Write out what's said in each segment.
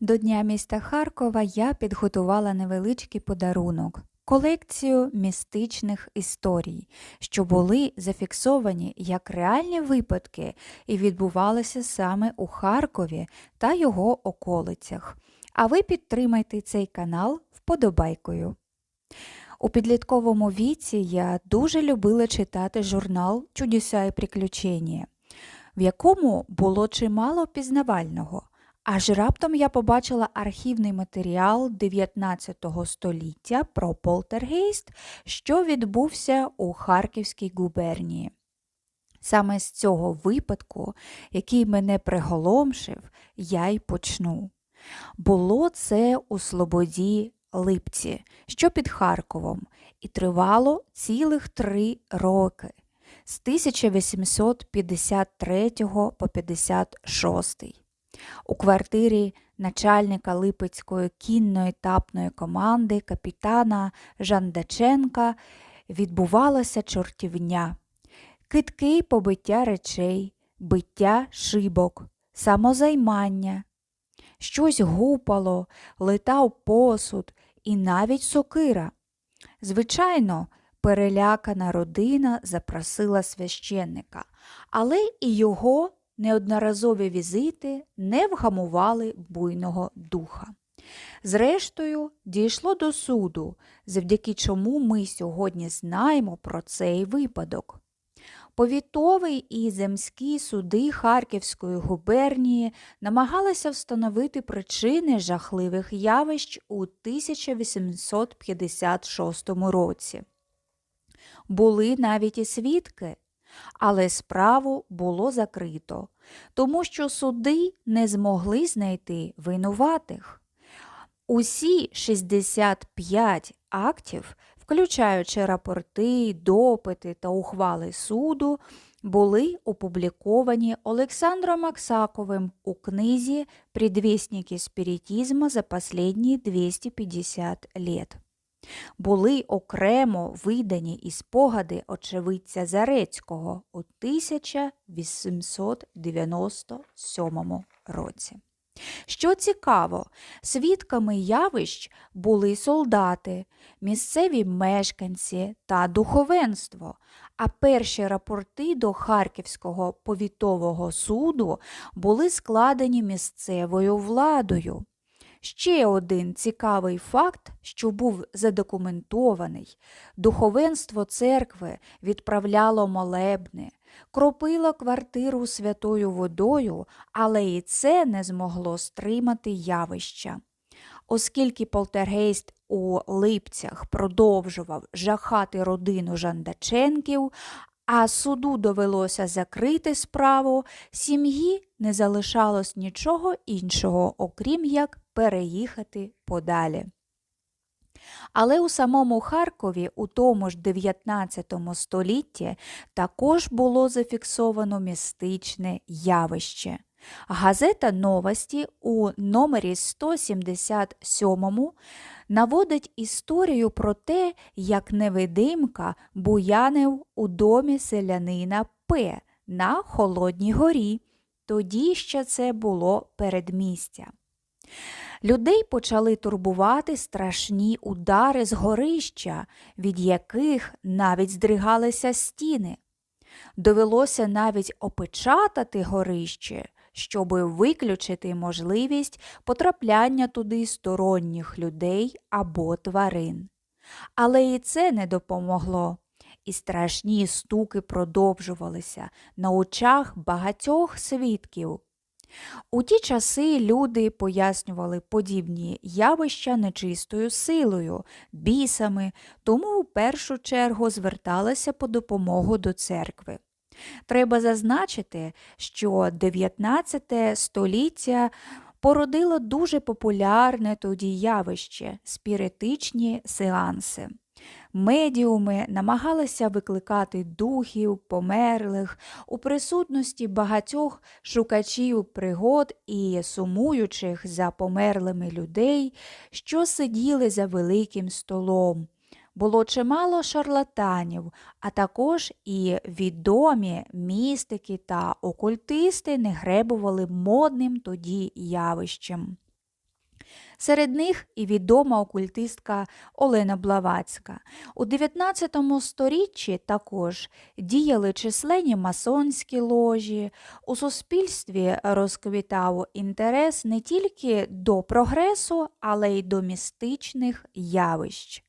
До Дня міста Харкова я підготувала невеличкий подарунок колекцію містичних історій, що були зафіксовані як реальні випадки і відбувалися саме у Харкові та його околицях. А ви підтримайте цей канал вподобайкою. У підлітковому віці я дуже любила читати журнал Чудеса і приключення, в якому було чимало пізнавального. Аж раптом я побачила архівний матеріал 19 століття про полтергейст, що відбувся у Харківській губернії. Саме з цього випадку, який мене приголомшив, я й почну. Було це у Слободі Липці, що під Харковом, і тривало цілих три роки з 1853 по 56. У квартирі начальника Липецької кінної тапної команди капітана Жандаченка відбувалася чортівня, китки побиття речей, биття шибок, самозаймання. Щось гупало, летав посуд і навіть сокира. Звичайно, перелякана родина запросила священника, але і його неодноразові візити не вгамували буйного духа. Зрештою, дійшло до суду, завдяки чому ми сьогодні знаємо про цей випадок. Повітовий і земські суди Харківської губернії намагалися встановити причини жахливих явищ у 1856 році. Були навіть і свідки, але справу було закрито, тому що суди не змогли знайти винуватих. Усі 65 актів, включаючи рапорти, допити та ухвали суду, були опубліковані Олександром Аксаковим у книзі «Предвестники спиритизма за последние 250 лет» були окремо видані і спогади очевидця Зарецького у 1897 році. Що цікаво, свідками явищ були солдати, місцеві мешканці та духовенство, а перші рапорти до Харківського повітового суду були складені місцевою владою. Ще один цікавий факт, що був задокументований, духовенство церкви відправляло молебни, кропило квартиру святою водою, але і це не змогло стримати явища. Оскільки полтергейст у липцях продовжував жахати родину Жандаченків, а суду довелося закрити справу, сім'ї не залишалось нічого іншого, окрім як переїхати подалі. Але у самому Харкові у тому ж 19 столітті також було зафіксовано містичне явище. Газета Новості у номері 177 наводить історію про те, як невидимка буянив у домі селянина П на Холодній горі. Тоді ще це було передмістя. Людей почали турбувати страшні удари з горища, від яких навіть здригалися стіни. Довелося навіть опечатати горище, щоби виключити можливість потрапляння туди сторонніх людей або тварин. Але і це не допомогло. І страшні стуки продовжувалися на очах багатьох свідків. У ті часи люди пояснювали подібні явища нечистою силою, бісами, тому в першу чергу зверталися по допомогу до церкви. Треба зазначити, що 19 століття породило дуже популярне тоді явище спіритичні сеанси. Медіуми намагалися викликати духів, померлих у присутності багатьох шукачів пригод і сумуючих за померлими людей, що сиділи за великим столом. Було чимало шарлатанів, а також і відомі містики та окультисти не гребували модним тоді явищем. Серед них і відома окультистка Олена Блавацька. У 19 сторіччі також діяли численні масонські ложі. У суспільстві розквітав інтерес не тільки до прогресу, але й до містичних явищ.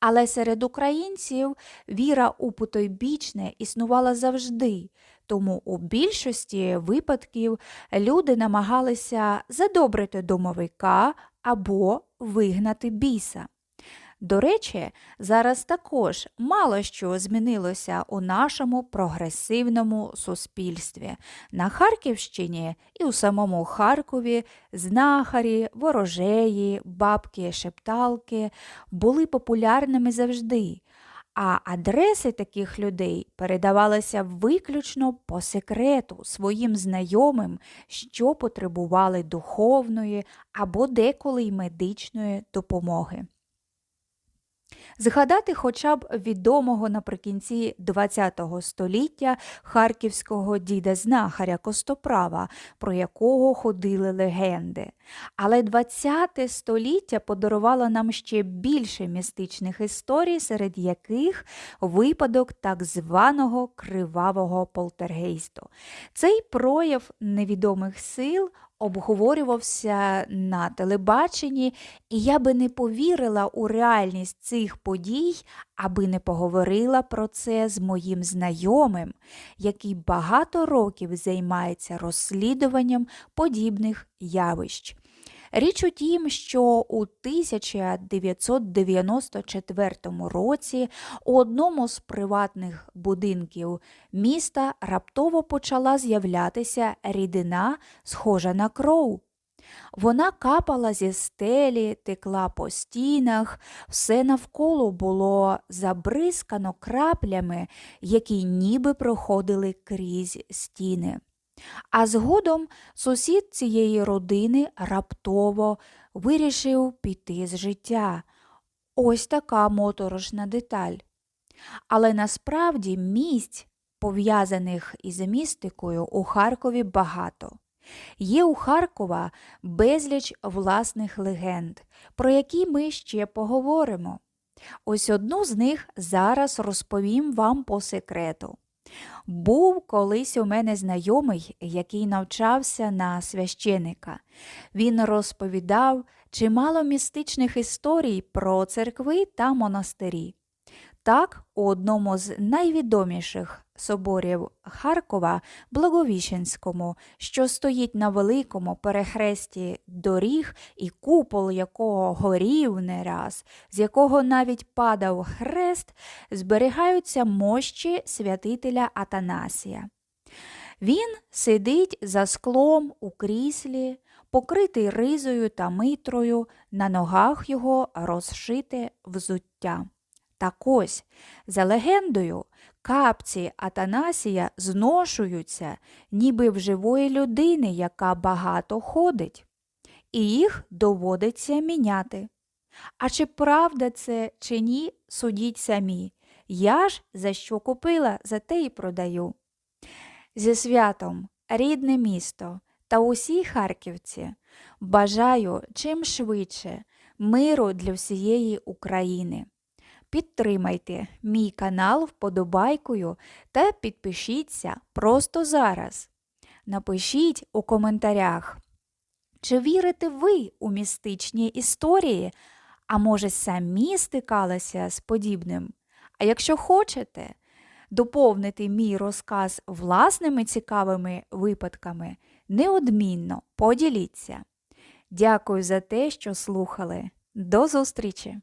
Але серед українців віра у потойбічне існувала завжди, тому у більшості випадків люди намагалися задобрити домовика або вигнати біса. До речі, зараз також мало що змінилося у нашому прогресивному суспільстві. На Харківщині і у самому Харкові знахарі, ворожеї, бабки, шепталки були популярними завжди. А адреси таких людей передавалися виключно по секрету своїм знайомим, що потребували духовної або деколи й медичної допомоги. Згадати хоча б відомого наприкінці ХХ століття харківського діда знахаря Костоправа, про якого ходили легенди. Але ХХ століття подарувало нам ще більше містичних історій, серед яких випадок так званого кривавого полтергейсту. Цей прояв невідомих сил обговорювався на телебаченні, і я би не повірила у реальність цих подій, аби не поговорила про це з моїм знайомим, який багато років займається розслідуванням подібних явищ. Річ у тім, що у 1994 році у одному з приватних будинків міста раптово почала з'являтися рідина, схожа на кров. Вона капала зі стелі, текла по стінах, все навколо було забризкано краплями, які ніби проходили крізь стіни. А згодом сусід цієї родини раптово вирішив піти з життя. Ось така моторошна деталь. Але насправді місць, пов'язаних із містикою, у Харкові багато. Є у Харкова безліч власних легенд, про які ми ще поговоримо. Ось одну з них зараз розповім вам по секрету. Був колись у мене знайомий, який навчався на священика. Він розповідав чимало містичних історій про церкви та монастирі. Так, у одному з найвідоміших соборів Харкова, Благовіщенському, що стоїть на великому перехресті доріг і купол якого горів не раз, з якого навіть падав хрест, зберігаються мощі святителя Атанасія. Він сидить за склом у кріслі, покритий ризою та митрою, на ногах його розшите взуття. Так ось, за легендою, капці Атанасія зношуються, ніби в живої людини, яка багато ходить, і їх доводиться міняти. А чи правда це, чи ні, судіть самі. Я ж за що купила, за те й продаю. Зі святом, рідне місто та усі харківці бажаю чим швидше миру для всієї України. Підтримайте мій канал вподобайкою та підпишіться просто зараз. Напишіть у коментарях, чи вірите ви у містичні історії, а може, самі стикалися з подібним? А якщо хочете доповнити мій розказ власними цікавими випадками, неодмінно поділіться. Дякую за те, що слухали. До зустрічі!